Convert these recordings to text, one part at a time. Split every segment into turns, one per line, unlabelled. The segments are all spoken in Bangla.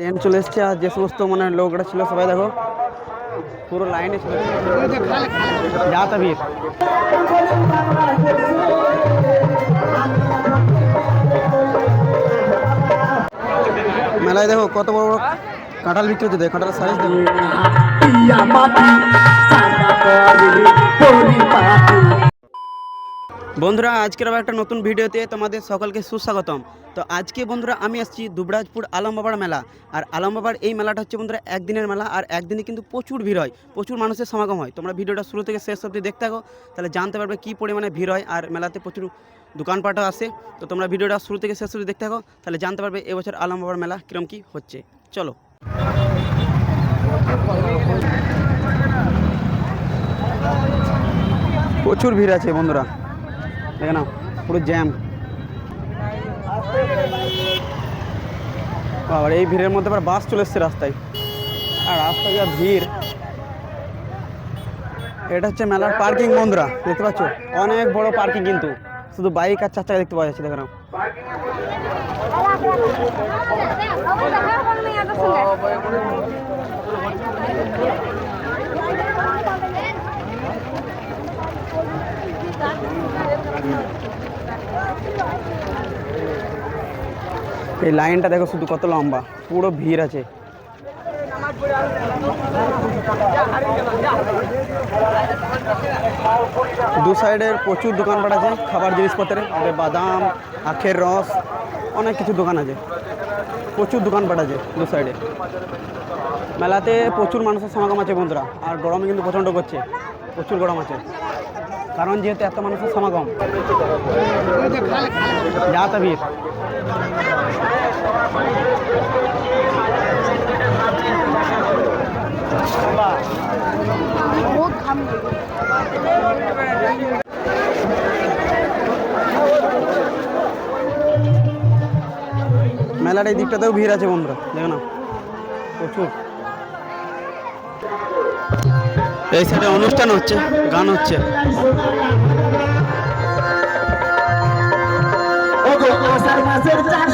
ট্রেন চলে এসছে আর যে সমস্ত মানে লোকরা ছিল সবাই দেখো, পুরো লাইনে যাতা ভিড়। মেলায় দেখো কত বড় বড় কাঁঠাল বিক্রি হচ্ছে, দেখো কাঁঠালের সাইজ দেখো। বন্ধুরা, আজকের আবার একটা নতুন ভিডিওতে তোমাদের সকলকে সুস্বাগতম। তো আজকে বন্ধুরা, আমি আসছি দুবরাজপুর আলমবাবার মেলা। আর আলমবাবার এই মেলাটা হচ্ছে বন্ধুরা, একদিনের মেলা। আর একদিনে কিন্তু প্রচুর ভিড় হয়, প্রচুর মানুষের সমাগম হয়। তোমরা ভিডিওটা শুরু থেকে শেষ অবধি দেখতে থাকো, তাহলে জানতে পারবে কী পরিমাণে ভিড় হয়। আর মেলাতে প্রচুর দোকানপাটও আসে তো তোমরা ভিডিওটা শুরু থেকে শেষ অবধি দেখতে থাকো, তাহলে জানতে পারবে এবছর আলমবাবার মেলা কীরকম কী হচ্ছে। চলো। প্রচুর ভিড় আছে বন্ধুরা। দেখে নাও, পুরো জ্যাম আবার এই ভিড়ের মধ্যে আবার বাস চলে এসছে রাস্তায়। আর রাস্তায় যা ভিড়, এটা হচ্ছে মেলার পার্কিং বন্ধুরা, দেখতে পাচ্ছ? অনেক বড় পার্কিং কিন্তু। শুধু বাইক আর চার চাকা দেখতে পাওয়া যাচ্ছে, দেখে এই লাইনটা দেখো শুধু কত লম্বা, পুরো ভিড় আছে। দু সাইডের প্রচুর দোকানপাট আছে, খাবার জিনিসপত্রের, আগে বাদাম, আখের রস, অনেক কিছু দোকান আছে। প্রচুর দোকানপাট আছে দু সাইডে মেলাতে প্রচুর মানুষের সমাগম আছে বন্ধুরা, আর গরমে কিন্তু প্রচণ্ড করছে, প্রচুর গরম আছে। কারণ যেহেতু এত মানুষের সমাগম। যা ভিড় মেলার এই দিকটাতেও ভিড় আছে বন্ধুরা, দেখো না। প্রচুর। এই সাইডে অনুষ্ঠান হচ্ছে গান হচ্ছে।
মাসের চার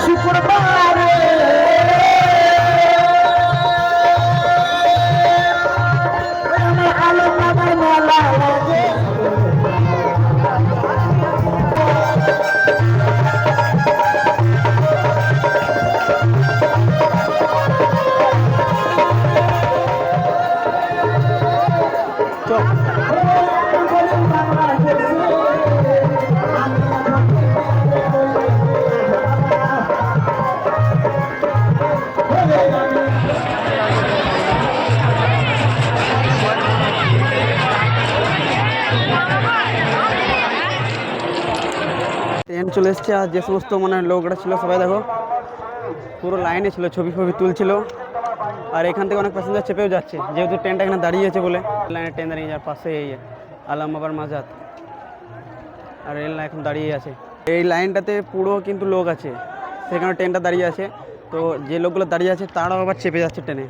ট্রেন চলে এসছে আর যে সমস্ত মানে লোকরা ছিল, সবাই দেখো, পুরো লাইনে ছিল ছবি ফবি তুলছিল। আর এখান থেকে অনেক প্যাসেঞ্জার চেপেও যাচ্ছে। যেহেতু ট্রেনটা এখানে দাঁড়িয়ে আছে বলে। লাইনের ট্রেন দাঁড়িয়ে যাওয়ার পাশে এই আলামাবার মাজাদ আর রেল এখন দাঁড়িয়ে আছে। এই লাইনটাতে পুরো কিন্তু লোক আছে। সেখানে ট্রেনটা দাঁড়িয়ে আছে। তো যে লোকগুলো দাঁড়িয়ে আছে, তারাও আবার চেপে যাচ্ছে ট্রেনে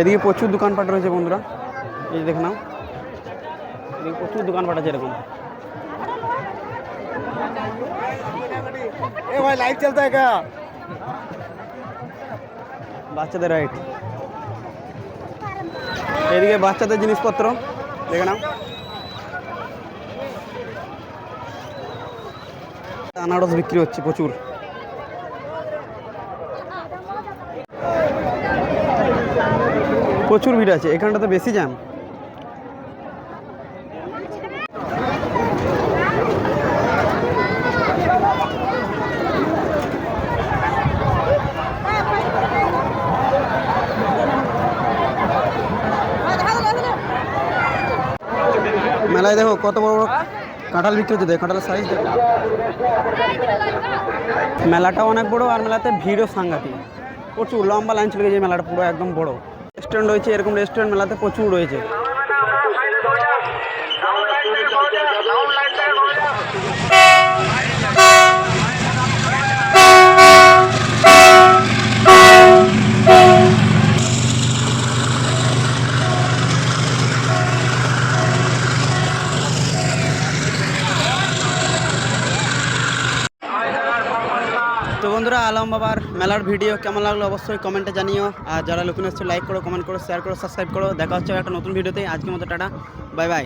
এদিকে প্রচুর দোকানপাট রয়েছে বন্ধুরা। এই যে দেখে নাও। এদিকে প্রচুর দোকানপাট আছে এরকম।
ए भाई लाइव चलता है क्या
বাচ্চাদের রাইট এদিকে বাচ্চাদের জিনিসপত্র দেখে নাও আনারস বিক্রি হচ্ছে প্রচুর প্রচুর ভিড় আছে এখানটাতে বেশি জ্যাম কত বড় বড় কাঁঠাল বিক্রি হচ্ছে? কাঁঠালের সাইজ দেখ। মেলাটা অনেক বড়, আর মেলাতে ভিড়ও সাংঘাতিক। প্রচুর, লম্বা লাইন চলে গেছে মেলাটা, পুরো একদম বড়। রেস্টুরেন্ট রয়েছে, এরকম রেস্টুরেন্ট মেলাতে প্রচুর রয়েছে। বন্ধুরা, আলম বাবার মেলার ভিডিও কেমন লাগল অবশ্যই কমেন্টে জানিও। আর যারা আসছে লাইক করো কমেন্ট করো শেয়ার করো সাবস্ক্রাইব করো। দেখা হচ্ছে একটা নতুন ভিডিওতে। আজকের মতো টাটা বাই বাই